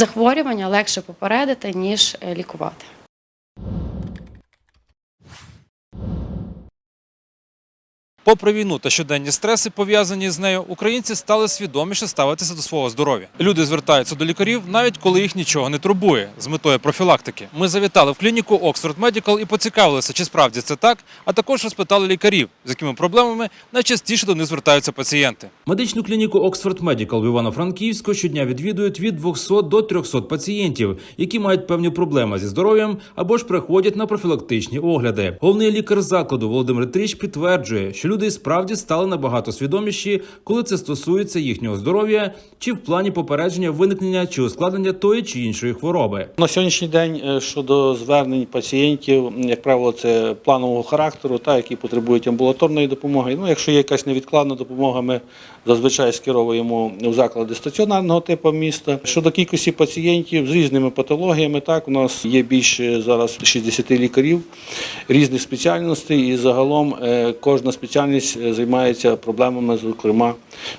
захворювання легше попередити, ніж е, лікувати. Попри війну та щоденні стреси, пов'язані з нею, українці стали свідоміше ставитися до свого здоров'я. Люди звертаються до лікарів, навіть коли їх нічого не турбує, з метою профілактики. Ми завітали в клініку Oxford Medical і поцікавилися, чи справді це так, а також розпитали лікарів, з якими проблемами найчастіше до них звертаються пацієнти. Медичну клініку Oxford Medical в Івано-Франківську щодня відвідують від 200 до 300 пацієнтів, які мають певні проблеми зі здоров'ям або ж приходять на профілактичні огляди. Головний лікар закладу Володимир Тріч підтверджує, що люди і справді стали набагато свідоміші, коли це стосується їхнього здоров'я, чи в плані попередження виникнення чи ускладнення тої чи іншої хвороби. На сьогоднішній день е, щодо звернень пацієнтів, як правило, це планового характеру, та які потребують амбулаторної допомоги. Ну, якщо є якась невідкладна допомога, ми зазвичай скеровуємо у заклади стаціонарного типу міста. Щодо кількості пацієнтів з різними патологіями, так у нас є більше зараз 60 лікарів різних спеціальностей, і загалом е, кожна спеціальність е, займається проблемами, зокрема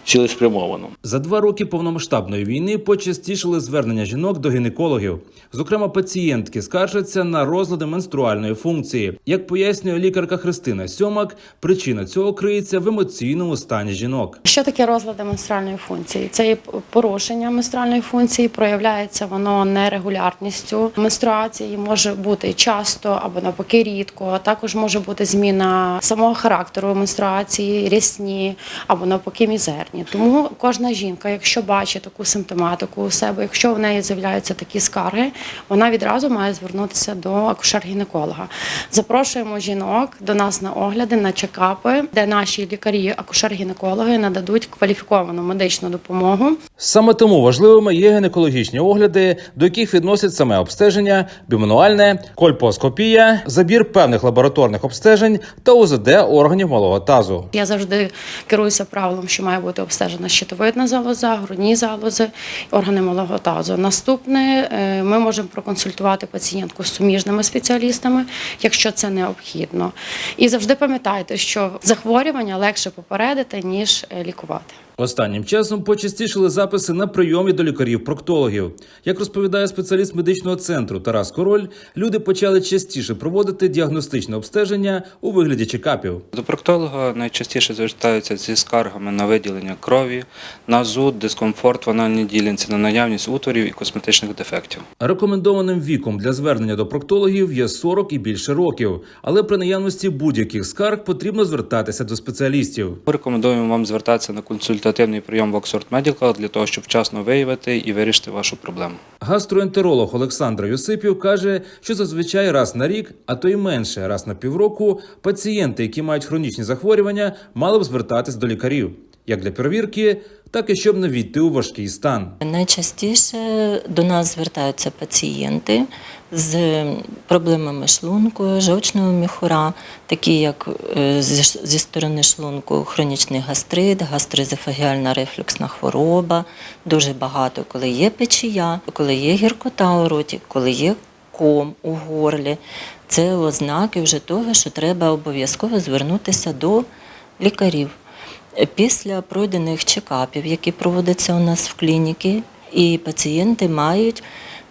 цілеспрямовано. За два роки повномасштабної війни почастішили звернення жінок до гінекологів. Зокрема, пацієнтки скаржаться на розлади менструальної функції. Як пояснює лікарка Христина Сьомак, причина цього криється в емоційному стані жінок. Що таке розлади менструальної функції? Це є порушення менструальної функції, проявляється воно нерегулярністю. Менструації може бути часто або навпаки рідко. а Також може бути зміна самого характеру менструації, рясні або навпаки мізерні. Тому кожна жінка, якщо бачить таку симптоматику у себе, якщо в неї з'являються такі скарги, вона відразу має звернутися до акушер-гінеколога. Запрошуємо жінок до нас на огляди, на чекапи, де наші лікарі, акушер-гінекологи нададуть кваліфіковану медичну допомогу. Саме тому важливими є гінекологічні огляди, до яких відносять саме обстеження, бімануальне, кольпоскопія, забір певних лабораторних обстежень та УЗД органів малого тазу. Я завжди керуюся правилом, що має бути обстежена щитовидна залоза, грудні залози, органи малого тазу. Наступне е, ми можемо проконсультувати пацієнтку з суміжними спеціалістами, якщо це необхідно. І завжди пам'ятайте, що захворювання легше попередити ніж е, лікувати. Останнім часом почастішили записи на прийомі до лікарів-проктологів. Як розповідає спеціаліст медичного центру Тарас Король, люди почали частіше проводити діагностичне обстеження у вигляді чекапів. До проктолога найчастіше звертаються зі скаргами на виділення крові, на зуд, дискомфорт в анальній ділянці, на наявність утворів і косметичних дефектів. Рекомендованим віком для звернення до проктологів є 40 і більше років, але при наявності будь-яких скарг потрібно звертатися до спеціалістів. Рекомендуємо вам звертатися на консультативний прийом в Oxford Medical для того, щоб вчасно виявити і вирішити вашу проблему. Гастроентеролог Олександр Юсипів каже, що зазвичай раз на рік, а то й менше раз на півроку, пацієнти, які мають хронічні захворювання, мали б звертатись до лікарів як для перевірки, так і щоб не війти у важкий стан. Найчастіше до нас звертаються пацієнти з проблемами шлунку, жовчного міхура, такі як е, зі сторони шлунку хронічний гастрит, гастроезофагіальна рефлюксна хвороба. Дуже багато, коли є печія, коли є гіркота у роті, коли є ком у горлі. Це ознаки вже того, що треба обов'язково звернутися до лікарів. Після пройдених чекапів, які проводяться у нас в клініці, і пацієнти мають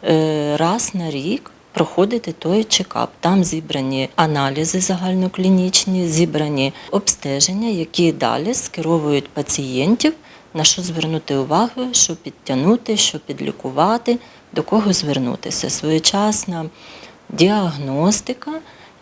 е, раз на рік проходити той чекап. Там зібрані аналізи загальноклінічні, зібрані обстеження, які далі скеровують пацієнтів на що звернути увагу, що підтягнути, що підлікувати, до кого звернутися. Своєчасна діагностика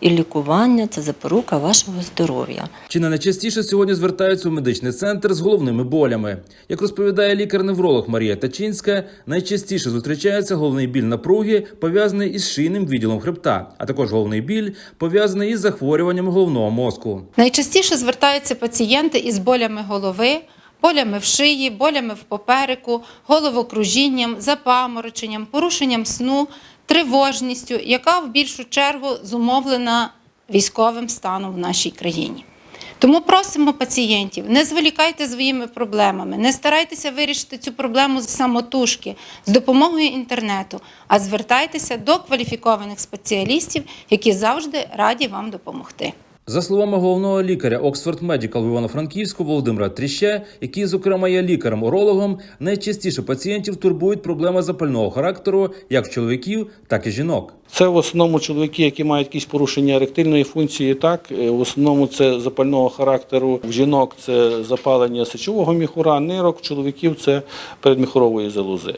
і лікування це запорука вашого здоров'я. Чи не найчастіше сьогодні звертаються у медичний центр з головними болями? Як розповідає лікар-невролог Марія Тачинська, найчастіше зустрічається головний біль напруги, пов'язаний із шийним відділом хребта, а також головний біль пов'язаний із захворюваннями головного мозку. Найчастіше звертаються пацієнти із болями голови, болями в шиї, болями в попереку, головокружінням, запамороченням, порушенням сну, тривожністю, яка в більшу чергу зумовлена військовим станом в нашій країні. Тому просимо пацієнтів, не зволікайте своїми проблемами, не старайтеся вирішити цю проблему з самотужки, з допомогою інтернету, а звертайтеся до кваліфікованих спеціалістів, які завжди раді вам допомогти. За словами головного лікаря Оксфорд Медікал в Івано-Франківську Володимира Тріще, який, зокрема, є лікарем-урологом, найчастіше пацієнтів турбують проблеми запального характеру як чоловіків, так і жінок. Це в основному чоловіки, які мають якісь порушення еректильної функції. Так, Е, в основному це запального характеру. В жінок це запалення сечового міхура, нирок, в чоловіків це передміхурової залози.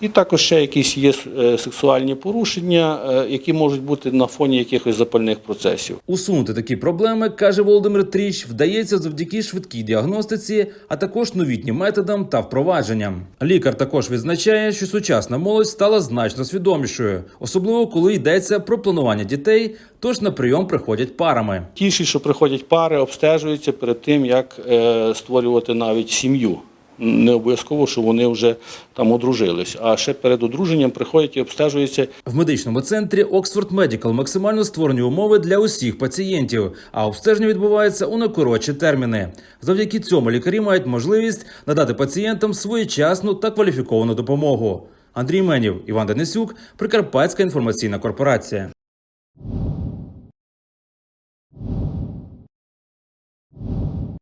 І також ще якісь є е, сексуальні порушення, е, які можуть бути на фоні якихось запальних процесів. Усунути такі проблеми, каже Володимир Тріч, вдається завдяки швидкій діагностиці, а також новітнім методам та впровадженням. Лікар також відзначає, що сучасна молодь стала значно свідомішою, особливо коли йдеться про планування дітей, тож на прийом приходять парами. Тіші, що приходять пари, обстежуються перед тим, як е, створювати навіть сім'ю. Не обов'язково, що вони вже там одружились, а ще перед одруженням приходять і обстежуються В медичному центрі Оксфорд Медікал максимально створені умови для усіх пацієнтів, а обстеження відбувається у найкоротші терміни. Завдяки цьому лікарі мають можливість надати пацієнтам своєчасну та кваліфіковану допомогу. Андрій Менів, Іван Денисюк, Прикарпатська інформаційна корпорація.